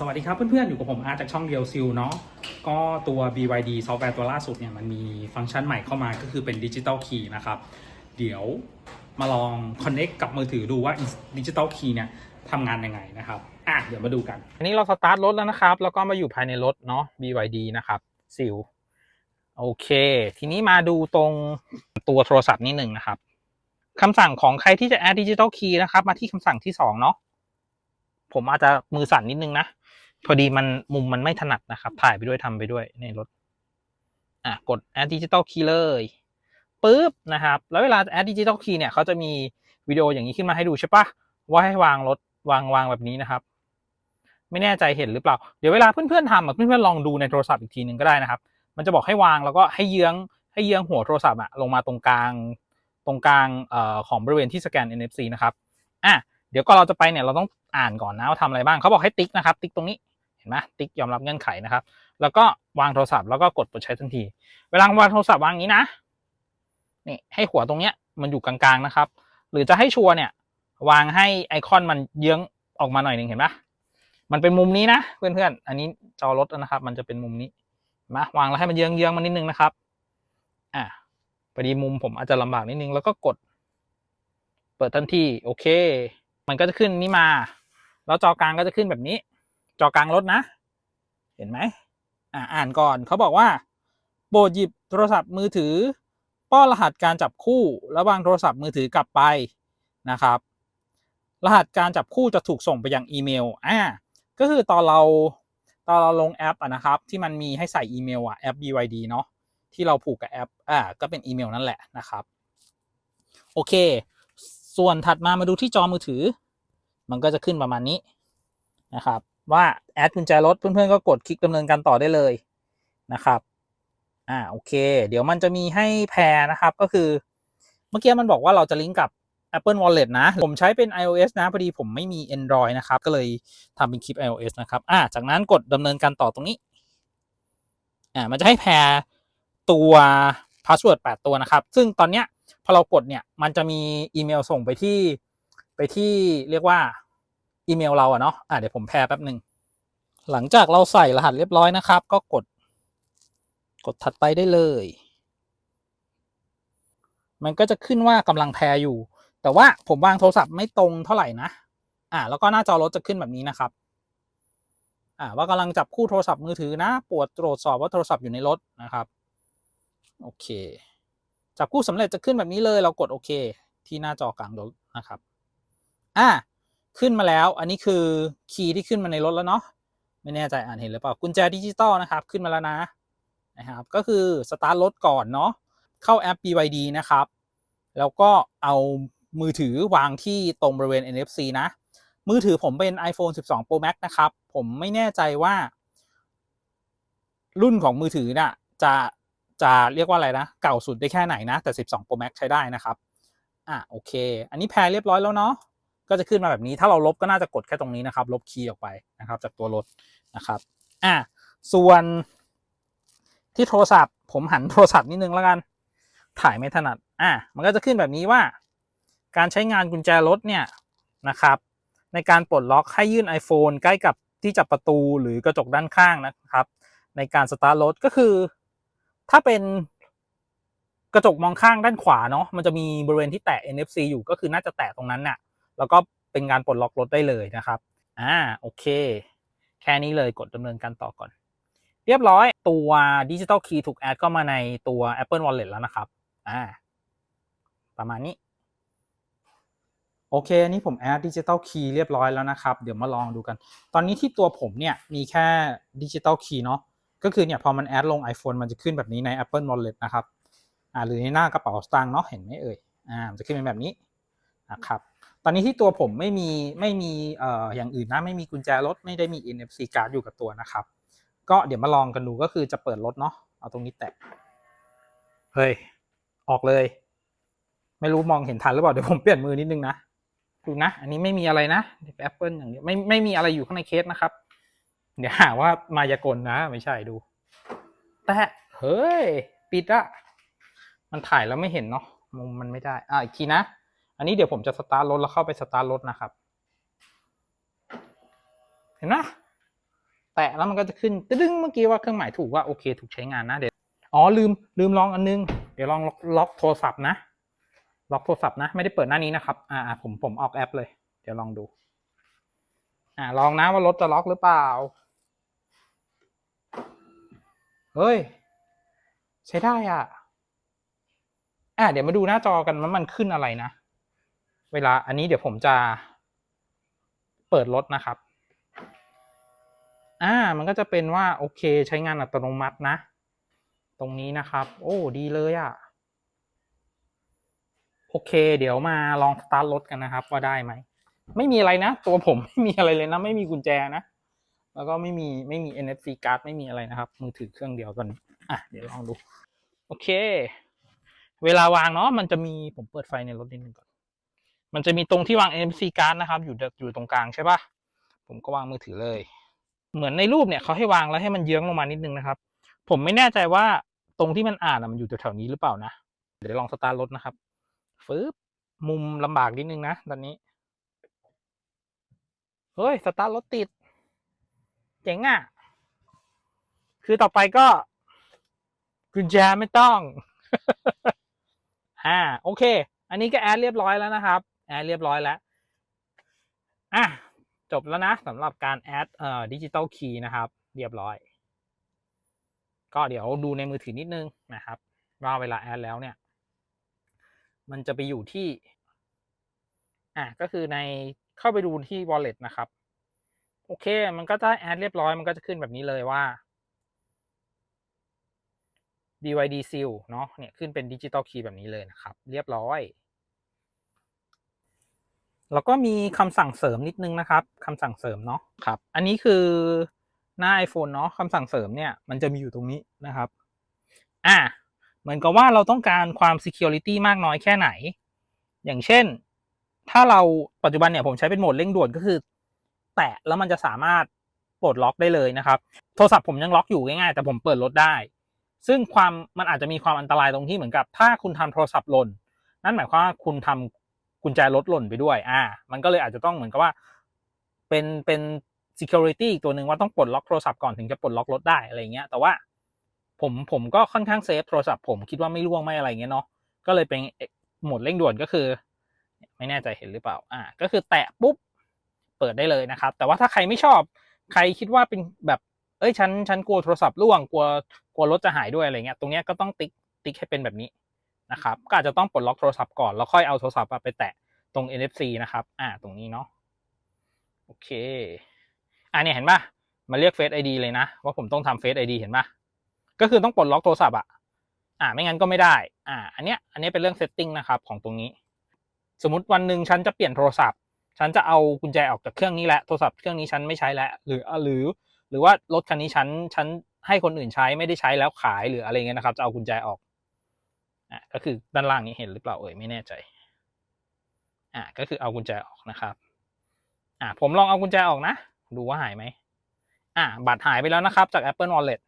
สวัสดีครับเพื่อนๆ อยู่กับผมอาร์จากช่องเดียวซิลเนาะก็ตัว BYD ซอฟต์แวร์ตัวล่าสุดเนี่ยมันมีฟังก์ชันใหม่เข้ามาก็คือเป็นดิจิตอลคีย์นะครับ เดี๋ยวมาลอง Connect กับมือถือดูว่าดิจิตอลคีย์เนี่ยทำงานยังไงนะครับ อะเดี๋ยวมาดูกัน อันนี้เราสตาร์ทรถแล้วนะครับ แล้วก็มาอยู่ภายในรถเนาะ BYD นะครับซิลโอเค ทีนี้มาดูตรงตัวโทรศัพท์นิดหนึ่งนะครับคำสั่งของใครที่จะ add digital key นะครับ มาที่คำสั่งที่สองเนาะผมอาจจะมือสั่นนิดนึงนะ พอดีมันมุมมันไม่ถนัดนะครับ ถ่ายไปด้วยทำไปด้วยในรถ อะกด add digital key เลยปุ๊บนะครับ แล้วเวลา add digital key เนี่ยเขาจะมีวิดีโออย่างนี้ขึ้นมาให้ดูใช่ปะว่าให้วางรถวางวางแบบนี้นะครับ ไม่แน่ใจเห็นหรือเปล่า เดี๋ยวเวลาเพื่อนๆทำอะเพื่อนๆลองดูในโทรศัพท์อีกทีหนึ่งก็ได้นะครับ มันจะบอกให้วางแล้วก็ให้เยื้องให้เยื้องหัวโทรศัพท์อะลงมาตรงกลางตรงกลางเอ่อของบริเวณที่สแกน NFC นะครับ อะ เดี๋ยวก่อนเราจะไปเนี่ยเราต้องอ่านก่อนนะว่าทำอะไรบ้าง เขาบอกให้ติ๊กนะครับ ติ๊กตรงนี้ ห็นไหมติ๊กยอมรับเงื่อนไขนะครับ แล้วก็วางโทรศัพท์แล้วก็กดเปิดใช้ทันที เวลาวางโทรศัพท์วางอย่างนี้นะนี่ให้หัวตรงเนี้ยมันอยู่กลางๆนะครับ หรือจะให้ชัวร์เนี่ยวางให้ไอคอนมันเยื้องออกมาหน่อยหนึ่งเห็นไหมมันเป็นมุมนี้นะเพื่อนๆ อันนี้จอรถนะครับ มันจะเป็นมุมนี้มาวางแล้วให้มันเยื้องเยื้องๆมานิดนึงนะครับ อะพอดีมุมผมอาจจะลำบากนิดนึงแล้วก็กด เปิดทันทีโอเค มันก็จะขึ้นนี้มา แล้วจอกลางก็จะขึ้นแบบนี้ จอกลางรถนะ เห็นไหมอ่าอ่านก่อนเขาบอกว่าโปรดหยิบโทรศัพท์มือถือ ป้อนรหัสการจับคู่ แล้ววางโทรศัพท์มือถือกลับไปนะครับ รหัสการจับคู่จะถูกส่งไปยังอีเมลอ่าก็คือตอนเราตอนเราลงแอปอะนะครับ ที่มันมีให้ใส่อีเมลอะแอป BYD เนาะที่เราผูกกับแอปอ่าก็เป็นอีเมลนั่นแหละนะครับ โอเค ส่วนถัดมามาดูที่จอมือถือ มันก็จะขึ้นประมาณนี้นะครับ ว่าแอดกุญแจรถเพื่อนๆก็กดคลิกดำเนินการต่อได้เลยนะครับอ่าโอเค เดี๋ยวมันจะมีให้แพรนะครับก็คือ เมื่อกี้มันบอกว่าเราจะลิงก์กับ Apple Wallet นะ ผมใช้เป็น iOS นะ พอดีผมไม่มี Android นะครับ ก็เลยทำเป็นคลิป iOS นะครับอ่าจากนั้นกดดำเนินการต่อตรงนี้อ่ามันจะให้แพรตัวพาสเวิร์ด8ตัวนะครับ ซึ่งตอนเนี้ยพอเรากดเนี่ย มันจะมีอีเมลส่งไปที่ไปที่เรียกว่า อีเมลเราอะเนาะอ่าเดี๋ยวผมแพรแป๊บหนึ่งหลังจากเราใส่รหัสเรียบร้อยนะครับ ก็กดกดถัดไปได้เลย มันก็จะขึ้นว่ากำลังแพรอยู่ แต่ว่าผมวางโทรศัพท์ไม่ตรงเท่าไหร่นะอ่าแล้วก็หน้าจอรถจะขึ้นแบบนี้นะครับอ่าว่ากำลังจับคู่โทรศัพท์มือถือนะปวดตรวจสอบว่าโทรศัพท์อยู่ในรถนะครับโอเค จับคู่สำเร็จจะขึ้นแบบนี้เลย เรากดโอเค ที่หน้าจอกลางรถนะครับ อ่า ขึ้นมาแล้ว อันนี้คือคีย์ที่ขึ้นมาในรถแล้วเนาะไม่แน่ใจอ่านเห็นหรือเปล่ากุญแจดิจิตอลนะครับขึ้นมาแล้วนะนะครับก็คือสตาร์ทรถก่อนเนาะเข้าแอป BYD นะครับ แล้วก็เอามือถือวางที่ตรงบริเวณ NFC นะ มือถือผมเป็น iPhone 12 Pro Max นะครับ ผมไม่แน่ใจว่า รุ่นของมือถือน่ะจะจะเรียกว่าอะไรนะ เก่าสุดได้แค่ไหนนะ แต่ 12 Pro Max ใช้ได้นะครับ อะโอเค อันนี้แพรเรียบร้อยแล้วเนาะ ก็จะขึ้นมาแบบนี้ ถ้าเราลบก็น่าจะกดแค่ตรงนี้นะครับ ลบคีย์ออกไปนะครับ จากตัวรถนะครับ อะส่วนที่โทรศัพท์ ผมหันโทรศัพท์นิดนึงแล้วกัน ถ่ายไม่ถนัด อะมันก็จะขึ้นแบบนี้ว่า การใช้งานกุญแจรถเนี่ยนะครับ ในการปลดล็อกให้ยื่น iPhone ใกล้กับที่จับประตูหรือกระจกด้านข้างนะครับ ในการสตาร์ทรถก็คือ ถ้าเป็นกระจกมองข้างด้านขวาเนาะมันจะมีบริเวณที่แตะ NFC อยู่ก็คือน่าจะแตะตรงนั้นน่ะ แล้วก็เป็นการปลดล็อกรถได้เลยนะครับ อ่า โอเค แค่นี้เลยกดดำเนินการต่อก่อน เรียบร้อยตัวดิจิตอลคีย์ถูกแอดเข้ามาในตัว Apple Wallet แล้วนะครับ อ่า ประมาณนี้ โอเคอันนี้ผมแอดดิจิตอลคีย์เรียบร้อยแล้วนะครับ เดี๋ยวมาลองดูกัน ตอนนี้ที่ตัวผมเนี่ยมีแค่ดิจิตอลคีย์เนาะ ก็คือเนี่ยพอมันแอดลง iPhone มันจะขึ้นแบบนี้ใน Apple Wallet นะครับ อ่า หรือในหน้ากระเป๋าสตางค์เนาะ เห็นไหมเอ่ย อ่า มันจะขึ้นเป็นแบบนี้นะครับ ตอนนี้ที่ตัวผมไม่มีไม่มีเอ่ออย่างอื่นนะไม่มีกุญแจรถไม่ได้มี NFC card อยู่กับตัวนะครับ ก็เดี๋ยวมาลองกันดูก็คือจะเปิดรถเนาะเอาตรงนี้แตะเฮ้ยออกเลย ไม่รู้มองเห็นทันหรือเปล่าเดี๋ยวผมเปลี่ยนมือนิดนึงนะดูนะ อันนี้ไม่มีอะไรนะแอปเปิลอย่างเดียวไม่ไม่มีอะไรอยู่ข้างในเคสนะครับ เดี๋ยวหาว่ามายากลนะ ไม่ใช่ดู แต่เฮ้ย ปิดอะมันถ่ายแล้วไม่เห็นเนาะมุมมันไม่ได้ อะอีกทีนะ อันนี้เดี๋ยวผมจะสตาร์ทรถแล้วเข้าไปสตาร์ทรถนะครับ เห็นไหมแตะแล้วมันก็จะขึ้นตึ้งเมื่อกี้ว่าเครื่องหมายถูกว่าโอเคถูกใช้งานนะเดี๋ยวอ๋อลืมลืมลองอันนึง เดี๋ยวลองล็อกลอกโทรศัพท์นะ ล็อกโทรศัพท์นะ ไม่ได้เปิดหน้านี้นะครับ อ่าผมผมออกแอปเลย เดี๋ยวลองดู อ่าลองนะว่ารถจะล็อกหรือเปล่า เฮ้ย ใช้ได้อะ อ่าเดี๋ยวมาดูหน้าจอกันว่ามันขึ้นอะไรนะ เวลาอันนี้เดี๋ยวผมจะเปิดรถนะครับ อ่า มันก็จะเป็นว่าโอเคใช้งานอัตโนมัตินะ ตรงนี้นะครับ โอ้ ดีเลยอะ่ะ โอเค เดี๋ยวมาลองสตาร์ทรถกันนะครับ ว่าได้ไหม ไม่มีอะไรนะ ตัวผมไม่มีอะไรเลยนะ ไม่มีกุญแจนะ แล้วก็ไม่มีไม่มี NFC card ไม่มีอะไรนะครับ มือถือเครื่องเดียวตอนนี้อะ เดี๋ยวลองดู โอเค เวลาวางเนาะ มันจะมีผมเปิดไฟในรถนิดนึงก่อน มันจะมีตรงที่วาง NFC card นะครับ อยู่อยู่ตรงกลางใช่ปะผมก็วางมือถือเลย เหมือนในรูปเนี่ยเขาให้วางแล้วให้มันเยื้องลงมานิดนึงนะครับ ผมไม่แน่ใจว่าตรงที่มันอ่านอะมันอยู่แถวๆนี้หรือเปล่านะ เดี๋ยวลองสตาร์ทรถนะครับฟืบมุมลำบากนิดนึงนะตอนนี้ เฮ้ย สตาร์ทรถติด เจ๋งอะ คือต่อไปก็ กุญแจไม่ต้อง อ่า โอเค อันนี้ก็แอดเรียบร้อยแล้วนะครับ แอดเรียบร้อยแล้วอะจบแล้วนะสำหรับการแอดเอ่อดิจิตอลคีย์นะครับ เรียบร้อย ก็เดี๋ยวดูในมือถือนิดนึงนะครับว่าเวลาแอดแล้วเนี่ย มันจะไปอยู่ที่อะก็คือในเข้าไปดูที่ wallet นะครับ โอเค มันก็จะแอดเรียบร้อย มันก็จะขึ้นแบบนี้เลยว่า BYD Seal เนาะเนี่ยขึ้นเป็นดิจิตอลคีย์แบบนี้เลยนะครับ เรียบร้อย แล้วก็มีคำสั่งเสริมนิดนึงนะครับคำสั่งเสริมเนาะครับ อันนี้คือหน้า iPhone เนาะคำสั่งเสริมเนี่ยมันจะมีอยู่ตรงนี้นะครับ อ่า เหมือนกับว่าเราต้องการความ security มากน้อยแค่ไหน อย่างเช่น ถ้าเราปัจจุบันเนี่ยผมใช้เป็นโหมดเร่งด่วนก็คือ แตะแล้วมันจะสามารถปลดล็อกได้เลยนะครับ โทรศัพท์ผมยังล็อกอยู่ง่ายๆ แต่ผมเปิดรถได้ ซึ่งความมันอาจจะมีความอันตรายตรงที่เหมือนกับ ถ้าคุณทำโทรศัพท์หล่นนั่นหมายความว่าคุณทำ กุญแจรถหล่นไปด้วย อ่า มันก็เลยอาจจะต้องเหมือนกับว่า เป็นเป็น security อีกตัวหนึ่งว่าต้องปลดล็อกโทรศัพท์ก่อนถึงจะปลดล็อกรถได้อะไรเงี้ย แต่ว่าผมผมก็ค่อนข้างเซฟโทรศัพท์ผมคิดว่าไม่ร่วงไม่อะไรเงี้ยเนาะ ก็เลยเป็นโหมดเร่งด่วนก็คือ ไม่แน่ใจเห็นหรือเปล่า อ่า ก็คือแตะปุ๊บเปิดได้เลยนะครับ แต่ว่าถ้าใครไม่ชอบ ใครคิดว่าเป็นแบบ เอ้ยฉันฉันกลัวโทรศัพท์ร่วงกลัวกลัวรถจะหายด้วยอะไรเงี้ย ตรงเนี้ยก็ต้องติ๊กติ๊กให้เป็นแบบนี้ นะครับก็อาจจะต้องปลดล็อกโทรศัพท์ก่อนแล้วค่อยเอาโทรศัพท์ไปแตะตรง NFC นะครับ อ่า ตรงนี้เนาะโอเค อ่าเนี่ยเห็นปะมาเรียก Face ID เลยนะ ว่าผมต้องทำ Face ID เห็นปะก็คือต้องปลดล็อกโทรศัพท์อะอ่า ไม่งั้นก็ไม่ได้ อ่า อันเนี้ย อันนี้เป็นเรื่อง setting นะครับของตรงนี้ สมมติวันหนึ่งฉันจะเปลี่ยนโทรศัพท์ ฉันจะเอากุญแจออกจากเครื่องนี้แหละโทรศัพท์เครื่องนี้ฉันไม่ใช้แล้ว หรือ หรือ หรือว่ารถคันนี้ฉัน ฉันให้คนอื่นใช้ไม่ได้ใช้แล้วขายหรืออะไรเงี้ยนะครับ จะเอากุญแจออก อะก็คือด้านล่างนี้เห็นหรือเปล่าเอ่ยไม่แน่ใจอะก็คือเอากุญแจออกนะครับอะผมลองเอากุญแจออกนะ ดูว่าหายไหมอะบัตรหายไปแล้วนะครับจาก Apple Wallet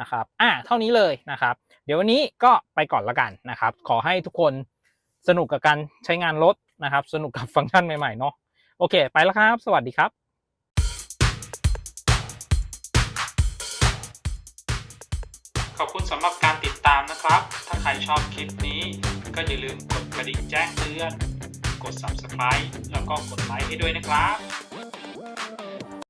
นะครับอะเท่านี้เลยนะครับ เดี๋ยววันนี้ก็ไปก่อนละกันนะครับ ขอให้ทุกคนสนุกกับการใช้งานรถนะครับ สนุกกับฟังก์ชันใหม่ๆเนาะโอเค ไปแล้วครับ สวัสดีครับขอบคุณสำหรับการติดตามนะครับ ใครชอบคลิปนี้ ก็อย่าลืมกดกระดิ่งแจ้งเตือน กด subscribe แล้วก็กดไลค์ให้ด้วยนะครับ